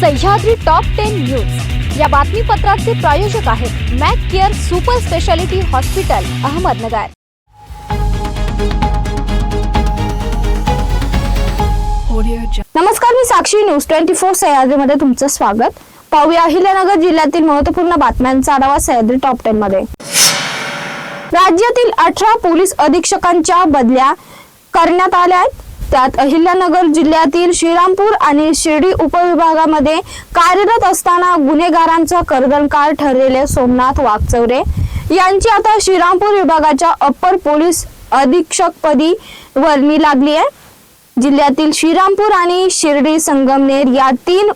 Sahyadri top ten news या बातमीपत्राचे प्रायोजक आहेत Mac Care super speciality hospital Ahmednagar. नमस्कार मी साक्षी न्यूज ट्वेंटी फोर सह्याद्रीमध्ये तुमचं स्वागत. पाहूया अहिल्यानगर जिल्ह्यातील महत्त्वपूर्ण बातम्यांचा आढावा सह्याद्री टॉप टेन मध्ये. राज्यातील अठरा पोलीस अधीक्षकांच्या बदल्या करण्यात आल्या आहेत. त्यात अहिल्यानगर जिल्ह्यातील श्रीरामपूर आणि शिर्डी उपविभागामध्ये कार्यरत असताना गुन्हेगारांचा कर्दनकार ठरलेले सोमनाथ वागचौरे यांची आता श्रीरामपूर विभागाच्या अप्पर पोलीस अधीक्षकपदी वर्णी लागली आहे. जिल्ह्यातील श्रीरामपूर आणि शिर्डी संगमनेर या तीन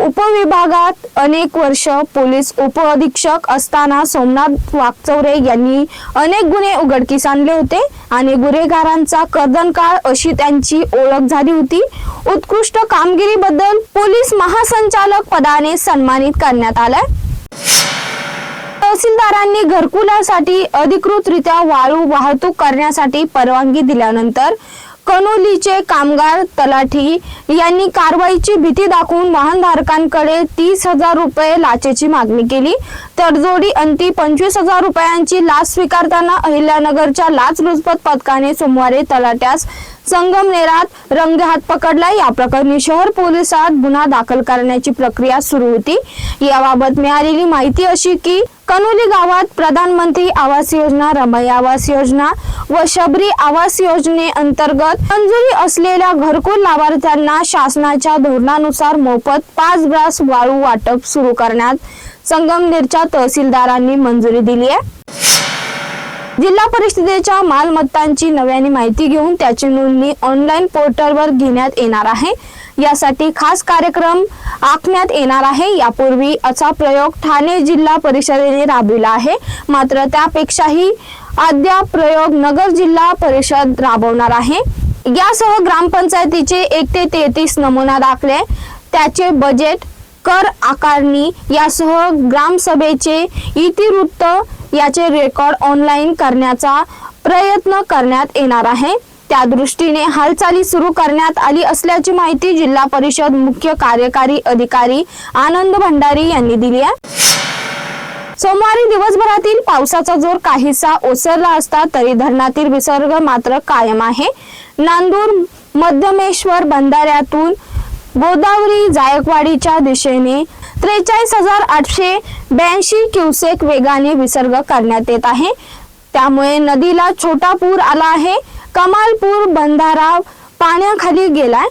उपविभागात अनेक वर्ष पोलीस उपअधीक्षक असताना सोमनाथ वागचौरे यांनी अनेक गुन्हे उघडकीस आणले होते आणि गुन्हेगारांचा कर्दनकाळ अशी त्यांची ओळख झाली होती. उत्कृष्ट कामगिरीबद्दल पोलीस महासंचालक पदाने सन्मानित करण्यात आलाय. तहसीलदारांनी घरकुलासाठी अधिकृतरित्या वाळू वाहतूक करण्यासाठी परवानगी दिल्यानंतर कनोलीचे कामगार तलाठी यांनी कारवाईची भीती दाखवून वाहनधारकांकडे तीस हजार रुपये लाचेची मागणी केली. तडजोडी अंती पंचवीस हजार रुपयांची लाच स्वीकारताना अहिल्यानगरच्या लाचलुचपत पथकाने सोमवारी तलाट्यास संगमनेरात रंगहात पकडला. या प्रकरणी शहर पोलिसात गुन्हा दाखल करण्याची प्रक्रिया सुरू होती. याबाबत मिळालेली माहिती अशी की कनोली गावात प्रधानमंत्री आवास योजना रमाई आवास योजना व शबरी आवास योजनेअंतर्गत मंजुरी असलेल्या घरकुल लाभार्थ्यांना शासनाच्या धोरणानुसार मोफत पाच ब्रास वाळू वाटप सुरू करण्यात संगमनेरच्या तहसीलदारांनी मंजुरी दिली आहे. जिल्हा परिषदेच्या मालमत्तांची नव्याने माहिती घेऊन त्याची नोंदणी ऑनलाईन पोर्टलवर घेण्यात येणार आहे. यासाठी खास कार्यक्रम आखण्यात येणार आहे. यापूर्वी असा प्रयोग ठाणे जिल्हा परिषदेने राबविला आहे. मात्र त्यापेक्षाही अद्याप प्रयोग नगर जिल्हा परिषद राबवणार आहे. यासह ग्रामपंचायतीचे एक ते तेहतीस नमुना दाखले. त्याचे बजेट कर आकारणी यासह ग्रामसभेचे इतिवृत्त याचे रेकॉर्ड ऑनलाईन करण्याचा प्रयत्न करण्यात येणार आहे. त्या दृष्टीने हालचाली सुरू करण्यात आली असल्याची माहिती जिल्हा परिषद मुख्य कार्यकारी अधिकारी आनंद भंडारी यांनी दिली आहे. सोमवारी दिवसभरातील पावसाचा जोर काहीसा ओसरला असता तरी धरणातील विसर्ग मात्र कायम आहे. नांदूर मध्यमेश्वर बंधाऱ्यातून गोदावरी जायकवाडीच्या दिशेने त्रेचाळीस हजार आठशे ब्याऐंशी क्युसेक वेगाने विसर्ग करण्यात येत आहे. त्यामुळे नदीला छोटा पूर आला आहे. कमालपूर बंधारा पाण्याखाली गेलाय.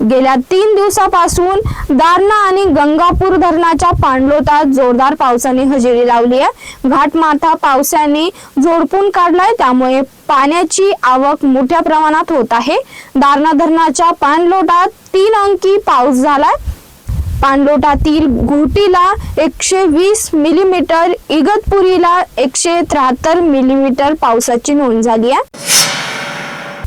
गेल्या तीन दिवसापासून दारणा आणि गंगापूर धरणाच्या पाणलोटात जोरदार पावसाने हजेरी लावली आहे घाटमाथा पावसाने झोडपून काढलाय. त्यामुळे पाण्याची आवक मोठ्या प्रमाणात होत आहे. दारणा धरणाच्या पाणलोटात तीन अंकी पाऊस झालाय. पाणलोटातील घोटीला एकशे वीस मिलीमीटर इगतपुरीला एकशे त्र्याहत्तर मिलीमीटर पावसाची नोंद झाली आहे.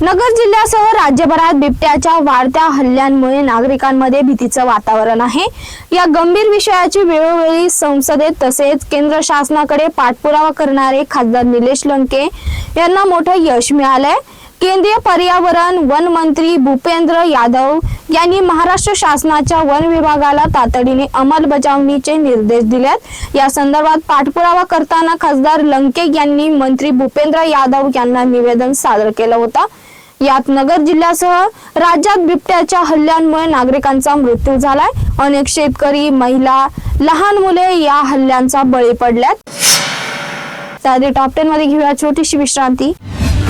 नगर जिल्ह्यासह राज्यभरात बिबट्याच्या वाढत्या हल्ल्यांमुळे नागरिकांमध्ये भीतीचं वातावरण आहे. या गंभीर विषयाची वेळोवेळी संसदेत तसेच केंद्र शासनाकडे पाठपुरावा करणारे खासदार निलेश लंके यांना मोठं यश मिळालंय. केंद्रीय पर्यावरण वन मंत्री भूपेंद्र यादव यांनी महाराष्ट्र शासनाच्या वन विभागाला तातडीने अंमलबजावणीचे निर्देश दिलेत. या संदर्भात पाठपुरावा करताना खासदार लंके यांनी मंत्री भूपेंद्र यादव यांना निवेदन सादर केलं होतं. यात नगर जिल्ह्यासह राज्यात बिबट्याच्या हल्ल्यांमुळे नागरिकांचा मृत्यू झालाय. अनेक शेतकरी महिला लहान मुले या हल्ल्यांचा बळी पडल्यात. त्याआधी टॉप टेन मध्ये घेऊया छोटीशी विश्रांती.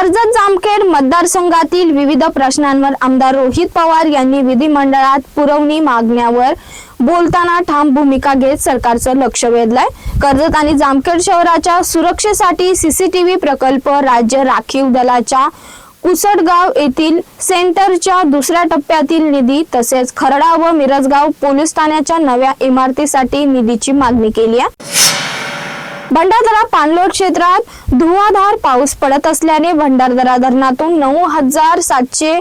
कर्जत जामखेड मतदारसंघातील विविध प्रश्नांवर आमदार रोहित पवार यांनी विधिमंडळात पुरवणी मागण्यावर बोलताना ठाम भूमिका घेत सरकारचं लक्ष वेधलंय. कर्जत आणि जामखेड शहराच्या सुरक्षेसाठी सीसीटीव्ही प्रकल्प राज्य राखीव दलाच्या कुसडगाव येथील सेंटरच्या दुसऱ्या टप्प्यातील निधी तसेच खरडा व मिरजगाव पोलीस ठाण्याच्या नव्या इमारतीसाठी निधीची मागणी केली आहे. भंडारदरा पाणलोट क्षेत्रात धुवाधार पाऊस पडत असल्याने भंडारदरा धरणातून नऊ हजार सातशे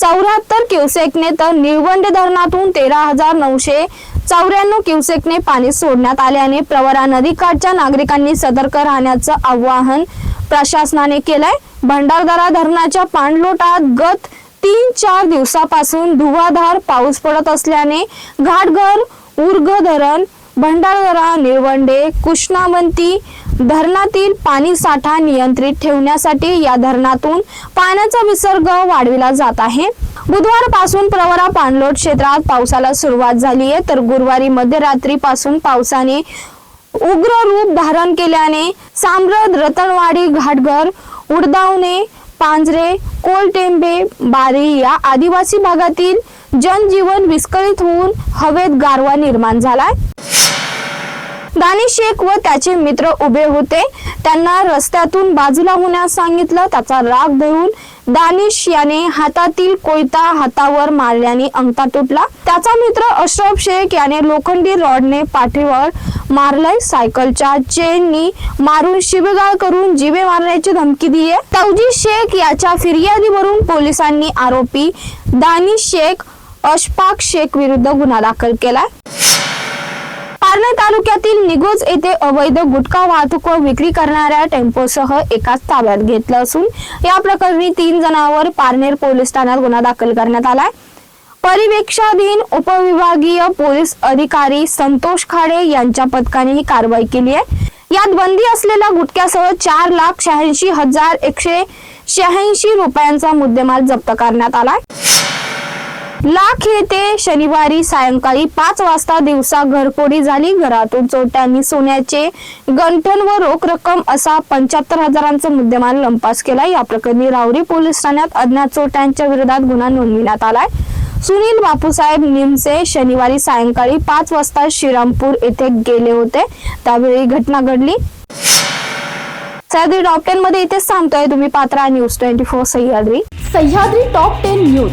चौऱ्याहत्तर क्युसेकने तर निळवंडे धरणातून तेरा हजार नऊशे चौऱ्याण्णव क्युसेकने पाणी सोडण्यात आल्याने प्रवरा नदीकाठच्या नागरिकांनी सतर्क राहण्याचं आवाहन प्रशासनाने केलंय. भंडारदरा धरणाच्या पाणलोटात गत तीन चार दिवसापासून धुवाधार पाऊस पडत असल्याने घाटघर उर्ग धरण भंडारदरा निळवंडे कृष्णावंती धरणातील पाणी साठा नियंत्रित ठेवण्यासाठी या धरणातून पाण्याचा विसर्ग वाढविला जात आहे. बुधवारपासून प्रवरा पाणलोट क्षेत्रात पावसाला सुरुवात झाली आहे. तर गुरुवारी मध्यरात्रीपासून पावसाने उग्र रूप धारण केल्याने साम्रद रतनवाडी घाटघर उडदावणे पांजरे कोलटेंबे बारी या आदिवासी भागातील जनजीवन विस्कळीत होऊन हवेत गारवा निर्माण झालाय. दानिश शेख व त्याचे मित्र उभे होते. त्यांना रस्त्यातून बाजूला होण्यास सांगितलं. त्याचा राग धरून दानिश याने हातातील कोयता हातावर मारल्याने अंगठा तुटला. त्याचा मित्र अशरफ शेख याने लोखंडी रॉडने पाठीवर मारलंय सायकलच्या चेननी मारून शिबगाळ करून जिवे मारण्याची धमकी दिली तौजी शेख याच्या फिर्यादीवरून पोलिसांनी आरोपी दानिश शेख अशफाक शेख विरुद्ध गुन्हा दाखल केलाय. पारणे तालुक्यातील निगोज येथे अवैध गुटखा वाहतूक व विक्री करणाऱ्या टेम्पोसह एकाच ताब्यात घेतलं असून या प्रकरणी तीन जणांवर पारनेर पोलीस ठाण्यात गुन्हा दाखल करण्यात आलाय. परिवेक्षाधीन उपविभागीय पोलीस अधिकारी संतोष खाडे यांच्या पथकाने ही कारवाई केली आहे. यात बंदी असलेल्या गुटख्यासह चार लाख शहाऐंशी हजार एकशे शहाऐंशी रुपयांचा मुद्देमाल जप्त करण्यात आलाय. लाख येथे शनिवारी सायंकाळी पाच वाजता दिवसा घरफोडी झाली. घरातून चोरट्यांनी सोन्याचे गंठण व रोख रक्कम असा पंच्याहत्तर हजारांचा मुद्देमाल लंपास केला. या प्रकरणी रावरी पोलीस ठाण्यात अज्ञात चोरट्यांच्या विरोधात गुन्हा नोंदविण्यात आलाय. सुनील बापूसाहेब निमसे शनिवारी सायंकाळी पाच वाजता श्रीरामपूर येथे गेले होते. त्यावेळी घटना घडली. सह्याद्री टॉप टेन मध्ये इथेच सांगतोय तुम्ही Patra news twenty four Sahyadri. Sahyadri top ten news.